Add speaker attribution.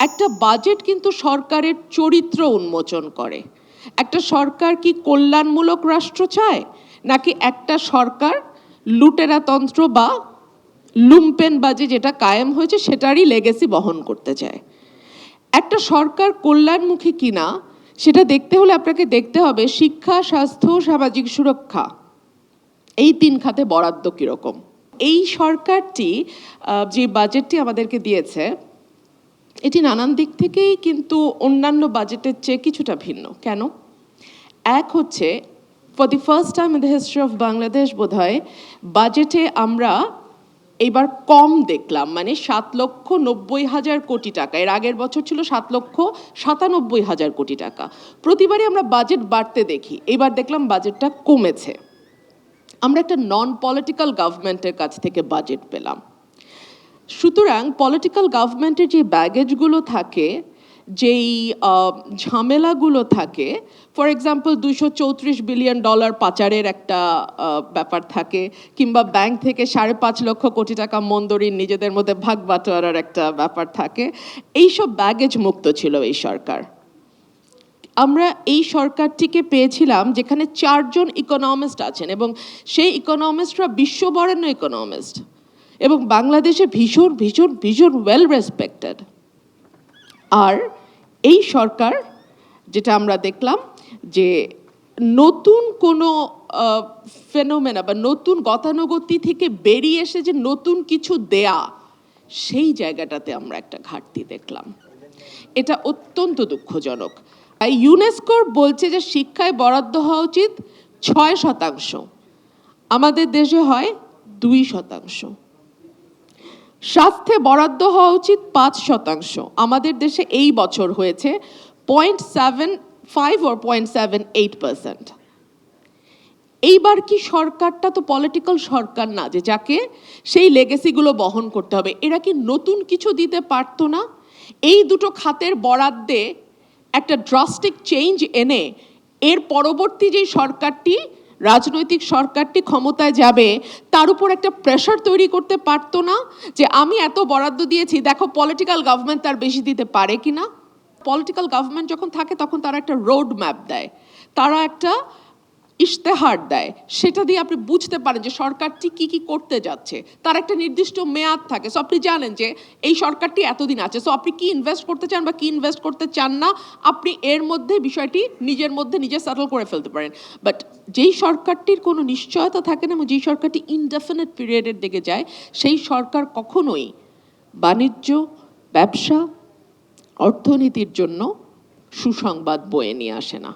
Speaker 1: একটা বাজেট কিন্তু সরকারের চরিত্র উন্মোচন করে। একটা সরকার কি কল্যাণমূলক রাষ্ট্র চায়? নাকি একটা সরকার লুটেরাতন্ত্র বা লুম্পেনবাজি যেটা কায়েম হয়েছে সেটারই লেগেসি বহন করতে চায়? একটা সরকার কল্যাণমুখী কিনা, সেটা দেখতে হলে আপনাকে দেখতে হবে শিক্ষা, স্বাস্থ্য, সামাজিক সুরক্ষা। এই তিন খাতে বরাদ্দ কীরকম? এই সরকারটি যে বাজেটটি আমাদেরকে দিয়েছে এটি নানান দিক থেকেই কিন্তু অন্যান্য বাজেটের চেয়ে কিছুটা ভিন্ন। কেন? এক হচ্ছে for the first time in the history of Bangladesh বোধ বাজেটে আমরা এবার কম দেখলাম মানে সাত লক্ষ নব্বই হাজার কোটি টাকা। এর আগের বছর ছিল সাত লক্ষ সাতানব্বই হাজার কোটি টাকা। প্রতিবারই আমরা বাজেট বাড়তে দেখি, এবার দেখলাম বাজেটটা কমেছে। আমরা একটা নন পলিটিক্যাল গভর্নমেন্টের কাছ থেকে বাজেট পেলাম। সুতরাং পলিটিক্যাল গভর্নমেন্টের যে ব্যাগেজগুলো থাকে, যেই ঝামেলাগুলো থাকে ফর এক্সাম্পল দুশো চৌত্রিশ বিলিয়ন ডলার পাচারের একটা ব্যাপার থাকে, কিংবা ব্যাংক থেকে সাড়ে পাঁচ লক্ষ কোটি টাকা মন্দরিন নিজেদের মধ্যে ভাগ বাটোয়ারার একটা ব্যাপার থাকে, এইসব ব্যাগেজ মুক্ত ছিল এই সরকার। আমরা এই সরকারটিকে পেয়েছিলাম যেখানে চারজন ইকোনমিস্ট আছেন এবং সেই ইকোনমিস্টরা বিশ্ববরেণ্য ইকোনমিস্ট এবং বাংলাদেশে ভীষণ ভীষণ ভীষণ ওয়েল রেসপেক্টেড আর এই সরকার, যেটা আমরা দেখলাম যে নতুন কোনো ফেনোমেনা বা নতুন গতানুগতি থেকে বেরিয়ে এসে যে নতুন কিছু দেয়া, সেই জায়গাটাতে আমরা একটা ঘাটতি দেখলাম। এটা অত্যন্ত দুঃখজনক। আর ইউনেস্কোর বলছে যে শিক্ষায় বরাদ্দ হওয়া উচিত ছয় শতাংশ। আমাদের দেশে হয় দুই শতাংশ। স্বাস্থ্যে বরাদ্দ হওয়া উচিত পাঁচ শতাংশ। আমাদের দেশে এই বছর হয়েছে point seven five or point seven eight percent. এইবার কি সরকারটা তো পলিটিক্যাল সরকার না যে যাকে সেই লেগেসিগুলো বহন করতে হবে। এরা কি নতুন কিছু দিতে পারতো না? এই দুটো খাতের বরাদ্দে একটা ড্রাস্টিক চেঞ্জ এনে এর পরবর্তী যে সরকারটি রাজনৈতিক সরকারটি ক্ষমতায় যাবে, তার উপর একটা প্রেশার তৈরি করতে পারতো না যে আমি এত বরাদ্দ দিয়েছি, দেখো পলিটিক্যাল গভর্নমেন্ট তার বেশি দিতে পারে কি না পলিটিক্যাল গভর্নমেন্ট যখন থাকে তখন তারা একটা রোড ম্যাপ দেয়। তারা একটা ইশতেহার দেয়, সেটা দিয়ে আপনি বুঝতে পারেন যে সরকারটি কি কি করতে যাচ্ছে। তার একটা নির্দিষ্ট মেয়াদ থাকে। সো আপনি জানেন যে এই সরকারটি এতদিন আছে। সো আপনি কি ইনভেস্ট করতে চান বা কি ইনভেস্ট করতে চান না, আপনি এর মধ্যে বিষয়টি নিজের মধ্যে নিজে সেটেল করে ফেলতে পারেন। বাট যেই সরকারটির কোনো নিশ্চয়তা থাকে না এবং যেই সরকারটি ইনডেফিনেট পিরিয়ডের দিকে যায়, সেই সরকার কখনোই বাণিজ্য, ব্যবসা, অর্থনীতির জন্য সুসংবাদ বয়ে নিয়ে আসে না।